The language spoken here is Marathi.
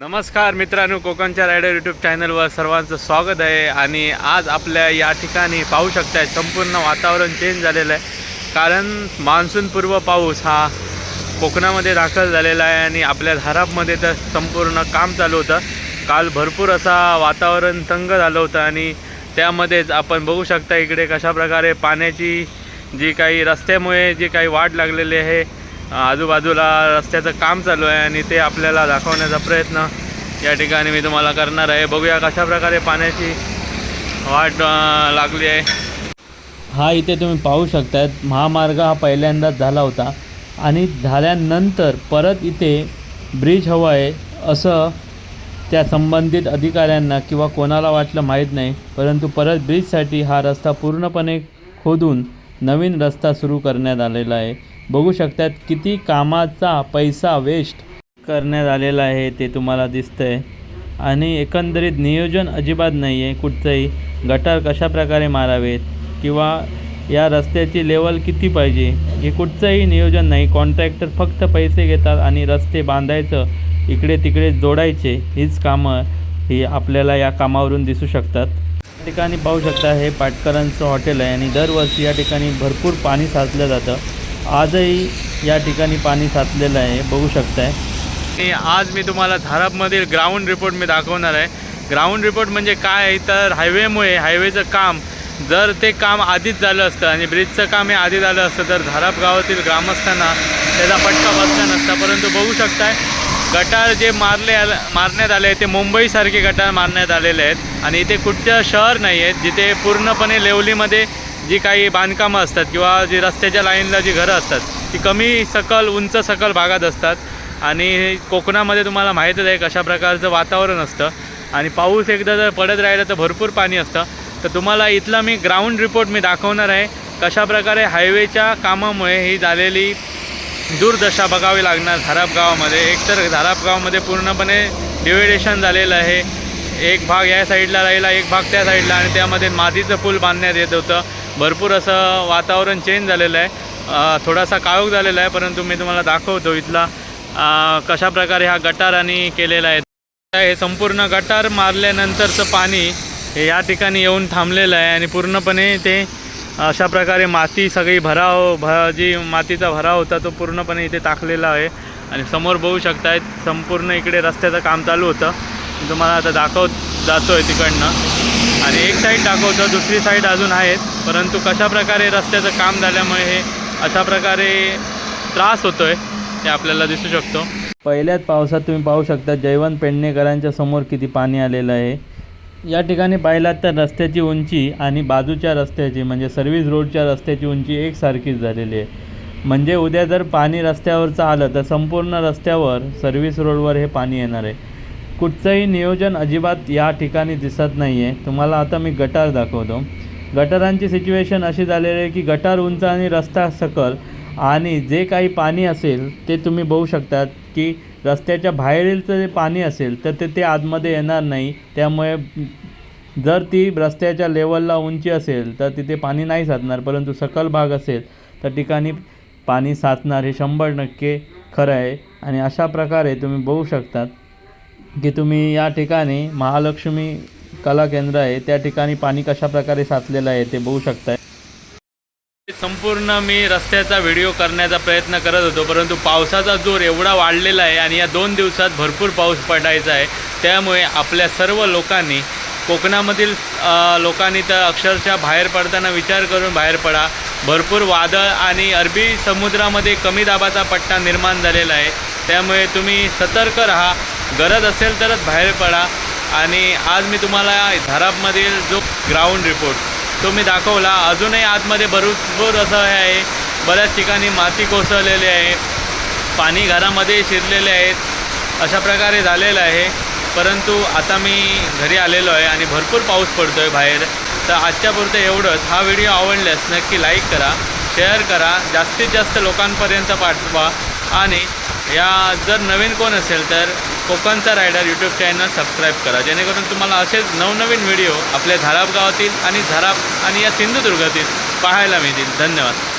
नमस्कार मित्रांनो कोकणच्या रायडर यूट्यूब चॅनलवर सर्वांचं स्वागत आहे. आणि आज आपल्या या ठिकाणी पाहू शकताय संपूर्ण वातावरण चेंज झालेलं आहे. कारण मान्सूनपूर्व पाऊस हा कोकणामध्ये दाखल झालेला आहे आणि आपल्या धारापमध्ये तर संपूर्ण काम चालू होतं. काल भरपूर असा वातावरण तंग झालं होतं आणि त्यामध्येच आपण बघू शकता इकडे कशा प्रकारे पाण्याची जी काही रस्त्यामुळे जी काही वाट लागलेली आहे आजूबाजूला रस्त्याचं काम चालू आहे आणि ते आपल्याला दाखवण्याचा प्रयत्न या ठिकाणी मी तुम्हाला करणार आहे. बघूया कशा प्रकारे पाण्याची वाट लागली आहे. हा इथे तुम्ही पाहू शकतायत महामार्ग हा पहिल्यांदाच झाला होता आणि झाल्यानंतर परत इथे ब्रिज हवा आहे असं त्या संबंधित अधिकाऱ्यांना किंवा कोणाला वाटलं माहीत नाही परंतु परत ब्रिजसाठी हा रस्ता पूर्णपणे खोदून नवीन रस्ता सुरू करण्यात आलेला आहे. बघू शकतात किती कामाचा पैसा वेस्ट करण्यात आलेला आहे ते तुम्हाला दिसतंय. आणि एकंदरीत नियोजन अजिबात नाही आहे कुठचंही. गटार कशा प्रकारे मारावेत? किंवा या रस्त्याची लेवल किती पाहिजे? हे कुठचंही नियोजन नाही. कॉन्ट्रॅक्टर फक्त पैसे घेतात आणि रस्ते बांधायचं इकडे तिकडे जोडायचे हीच कामं ही आपल्याला या कामावरून दिसू शकतात. या ठिकाणी पाहू शकता हे पाटकरांचं हॉटेल आहे आणि दरवर्षी या ठिकाणी भरपूर पाणी साचलं जातं. आजही या ठिकाणी पाणी साचलेलं आहे. बघू शकताय. आणि आज मी तुम्हाला धारापमधील ग्राउंड रिपोर्ट मी दाखवणार आहे. ग्राउंड रिपोर्ट म्हणजे काय तर हायवेमुळे हायवेचं काम जर ते काम आधीच झालं असतं आणि ब्रिजचं काम हे आधी झालं असतं तर धाराप गावातील ग्रामस्थांना त्याचा फटका बसला नसता. परंतु बघू शकताय गटार जे मारले मारण्यात आले ते मुंबईसारखे गटार मारण्यात आलेले आहेत. आणि इथे कुठचं शहर नाही आहेत जिथे पूर्णपणे लेवलीमध्ये जी काही बांधकामं असतात किंवा जी रस्त्याच्या लाईनला जी घरं असतात ती कमी सकल उंच सकल भागात असतात. आणि कोकणामध्ये तुम्हाला माहीतच आहे कशा प्रकारचं वातावरण असतं. आणि पाऊस एकदा जर पडत राहिला तर भरपूर पाणी असतं. तर तुम्हाला इथला मी ग्राउंड रिपोर्ट मी दाखवणार आहे. कशा प्रकारे हायवेच्या कामामुळे ही झालेली दुर्दशा बघावी लागणार धाराप गावामध्ये. एकतर धाराप गावामध्ये पूर्णपणे डिव्हिडेशन झालेलं आहे. एक भाग या साईडला राहिला एक भाग त्या साईडला आणि त्यामध्ये मातीचं पूल बांधण्यात येत होतं. भरपूर असं वातावरण चेंज झालेलं आहे. थोडासा काळोख झालेला आहे परंतु मी तुम्हाला दाखवतो इथला कशाप्रकारे कशा प्रकारे हा गटाराने केलेला आहे. हे संपूर्ण गटार मारल्यानंतरचं पाणी हे या ठिकाणी येऊन थांबलेलं आहे आणि पूर्णपणे ते अशा प्रकारे माती सगळी भराव भ जी मातीचा भराव होता तो पूर्णपणे इथे टाकलेला आहे. आणि समोर बघू शकतायत संपूर्ण इकडे रस्त्याचं काम चालू होतं. तुम्हाला आता दाखवत जातो आहे तिकडनं. आणि एक साईड दाखवतो दुसरी साईड अजून आहेत. परंतु कशा प्रकारे रस्त्याचं काम झाल्यामुळे हे अशा प्रकारे त्रास होतो आहे ते आपल्याला दिसू शकतो. पहिल्याच पावसात तुम्ही पाहू शकता जयवंत पेडणेकरांच्या समोर किती पाणी आलेलं आहे. या ठिकाणी पाहिलात तर रस्त्याची उंची आणि बाजूच्या रस्त्याची म्हणजे सर्व्हिस रोडच्या रस्त्याची उंची एकसारखीच झालेली आहे. म्हणजे उद्या जर पाणी रस्त्यावरचं आलं तर संपूर्ण रस्त्यावर सर्व्हिस रोडवर हे पाणी येणार आहे. कुठचंही नियोजन अजिबात या ठिकाणी दिसत नाही आहे तुम्हाला आता मी गटार दाखवतो. गटारांची सिच्युएशन अशी झालेली आहे की गटार उंच आणि रस्ता सकल आणि जे काही पाणी असेल ते तुम्ही बघू शकतात की रस्त्याच्या बाहेरीलचं जे पाणी असेल तर ते ते आतमध्ये येणार नाही. त्यामुळे जर ती रस्त्याच्या लेवलला उंची असेल तर तिथे पाणी नाही साचणार परंतु सकल भाग असेल तर ठिकाणी पाणी साचणार हे शंभर टक्के खरं आहे. आणि अशा प्रकारे तुम्ही बघू शकतात की तुम्ही या ठिकाणी महालक्ष्मी कला केंद्र आहे त्या ठिकाणी पाणी कशा प्रकारे साचलेलं आहे ते बघू शकताय. संपूर्ण मी रस्त्याचा व्हिडिओ करण्याचा प्रयत्न करत होतो परंतु पावसाचा जोर एवढा वाढलेला आहे आणि या दोन दिवसात भरपूर पाऊस पडायचा आहे. त्यामुळे आपल्या सर्व लोकांनी कोकणामधील लोकांनी तर अक्षरशः बाहेर पडताना विचार करून बाहेर पडा. भरपूर वादळ आणि अरबी समुद्रामध्ये कमी दाबाचा पट्टा निर्माण झालेला आहे. त्यामुळे तुम्ही सतर्क राहा. गरज असेल तरच बाहेर पडा. आणि आज मी तुम्हाला धारापमधील जो ग्राउंड रिपोर्ट तो मी दाखवला. अजूनही आतमध्ये भरपूर असं हे आहे. बऱ्याच ठिकाणी माती कोसळलेली आहे. पाणी घरामध्ये शिरलेले आहेत. अशा प्रकारे झालेलं आहे. परंतु आता मी घरी आलेलो आहे आणि भरपूर पाऊस पडतो आहे बाहेर. तर आजच्यापुरतं एवढंच. हा व्हिडिओ आवडल्यास नक्की लाईक करा शेअर करा जास्तीत जास्त लोकांपर्यंत पाठवा. आणि या जर नवीन कोण असेल तर कोकणचा रायडर यूट्यूब चॅनल सबस्क्राईब करा. जेणेकरून तुम्हाला असेच नवनवीन व्हिडिओ आपल्या धाराप गावातील आणि धाराप आणि या सिंधुदुर्गातील पाहायला मिळतील. धन्यवाद.